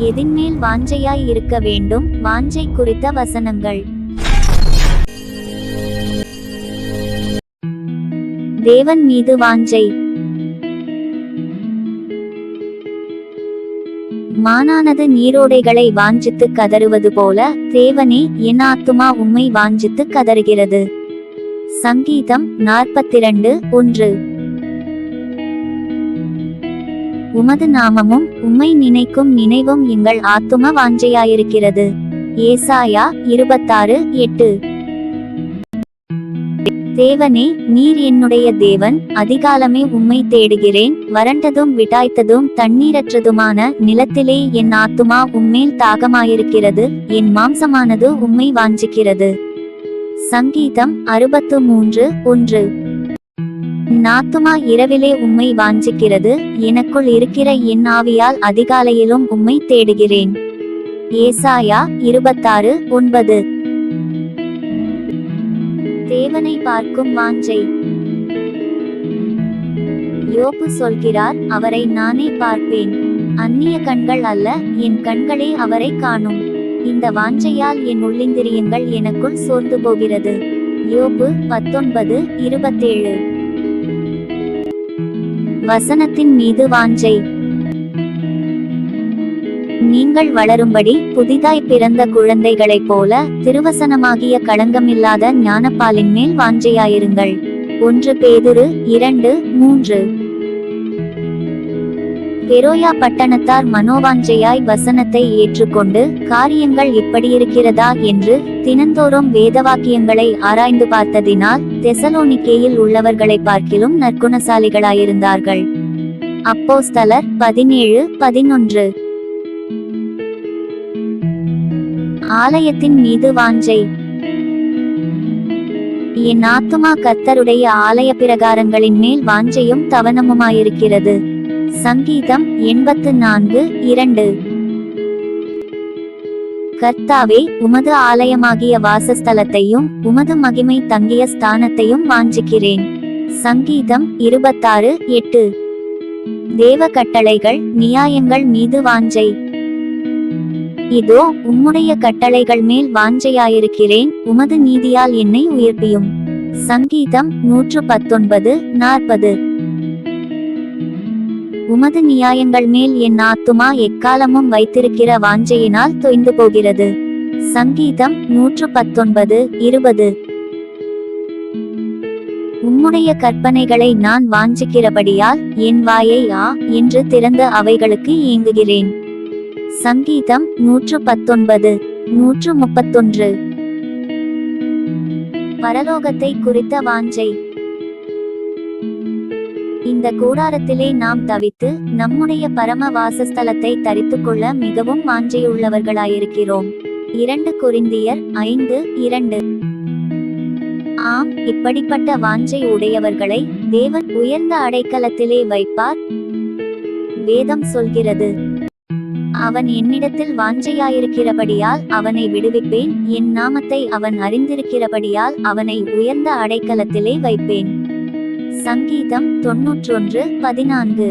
எதின்மேல் வாஞ்சையாய் இருக்க வேண்டும்? வாஞ்சை குறித்த வசனங்கள். தேவன் மீது வாஞ்சை. மானானது நீரோடைகளை வாஞ்சித்து கதறுவது போல தேவனே என் ஆத்துமா உம்மை வாஞ்சித்து கதறுகிறது. சங்கீதம் நாற்பத்தி இரண்டு ஒன்று. உமது நாமமும் உம்மை நினைக்கும் நினைவும் எங்கள் ஆத்தும வாஞ்சையாயிருக்கிறது. ஏசாயா இருபத்தாறு எட்டு. தேவனே நீர் என்னுடைய தேவன் அதிகாலமே உம்மை தேடுகிறேன் வறண்டதும் விடாய்த்ததும் தண்ணீரற்றதுமான நிலத்திலே என் ஆத்துமா உம்மேல் தாகமாயிருக்கிறது என் மாம்சமானது உம்மை வாஞ்சிக்கிறது சங்கீதம் அறுபத்து மூன்று ஒன்று. நாத்துமா இரவிலே உம்மை வாஞ்சிக்கிறது எனக்குள் இருக்கிற என் ஆவியால் அதிகாலையிலும் உம்மை தேடுகிறேன். ஏசாயா இருபத்தாறு ஒன்பது. தேவனை பார்க்கும் வாஞ்சை. யோபு சொல்கிறார் அவரை நானே பார்ப்பேன். அந்நிய கண்கள் அல்ல என் கண்களே அவரை காணும். இந்த வாஞ்சையால் என் உள்ளிந்திரியங்கள் எனக்குள் சோர்ந்து போகிறது. யோபு பத்தொன்பது இருபத்தேழு. வசனத்தின் மீது வாஞ்சை. நீங்கள் வளரும்படி புதிதாய் பிறந்த குழந்தைகளைப் போல திருவசனமாகிய களங்கமில்லாத ஞானப்பாலின் மேல் வாஞ்சையாயிருங்கள். ஒன்று பேதுரு இரண்டு மூன்று. பெரோயா பட்டணத்தார் மனோவாஞ்சையாய் வசனத்தை ஏற்றுக்கொண்டு காரியங்கள் இப்படியிருக்கிறதா? என்று தினந்தோறும் வேதவாக்கியங்களை ஆராய்ந்து பார்த்ததினால் தெசலோனிக்கேயில் உள்ளவர்களை பார்க்கிலும் நற்குணசாலிகளாயிருந்தார்கள். அப்போஸ்தலர் பதினேழு பதினொன்று. ஆலயத்தின் மீது வாஞ்சை. என் ஆத்துமா கர்த்தருடைய ஆலய பிரகாரங்களின் மேல் வாஞ்சையும் தவனமுமாயிருக்கிறது. சங்கீதம் எண்பத்து நான்கு இரண்டு. கர்த்தாவே உமது ஆலயமாகிய வாசஸ்தலத்தையும் உமது மகிமை தங்கிய ஸ்தானத்தையும் வாஞ்சிக்கிறேன் சங்கீதம் இருபத்தாறு எட்டு. தேவ கட்டளைகள் நியாயங்கள் மீது வாஞ்சை. இதோ உம்முடைய கட்டளைகள் மேல் வாஞ்சையாயிருக்கிறேன் உமது நீதியால் என்னை உயர்த்தியும் சங்கீதம் நூற்று பத்தொன்பது நாற்பது. உமது நியாயங்கள் மேல் என் ஆத்துமா எக்காலமும் வைத்திருக்கிற வாஞ்சையினால் தொய்ந்து போகிறது. சங்கீதம் நூற்று பத்தொன்பது இருபது. உம்முடைய கற்பனைகளை நான் வாஞ்சிக்கிறபடியால் என் வாயை ஆ என்று திறந்த அவைகளுக்கு இயங்குகிறேன் சங்கீதம் நூற்று பத்தொன்பது நூற்று முப்பத்தொன்று பரலோகத்தை குறித்த வாஞ்சை. இந்த கூடாரத்திலே நாம் தவித்து நம்முடைய பரம வாசஸ்தலத்தை தரித்துக் கொள்ள மிகவும் வாஞ்சையுள்ளவர்களாயிருக்கிறோம் இரண்டு குறிந்தியர் ஐந்து இரண்டு. ஆம் இப்படிப்பட்ட வாஞ்சை உடையவர்களை தேவன் உயர்ந்த அடைக்கலத்திலே வைப்பார். வேதம் சொல்கிறது அவன் என்னிடத்தில் வாஞ்சையாயிருக்கிறபடியால் அவனை விடுவிப்பேன். என் நாமத்தை அவன் அறிந்திருக்கிறபடியால் அவனை உயர்ந்த அடைக்கலத்திலே வைப்பேன். சங்கீதம் தொன்னூற்றொன்று பதினான்கு.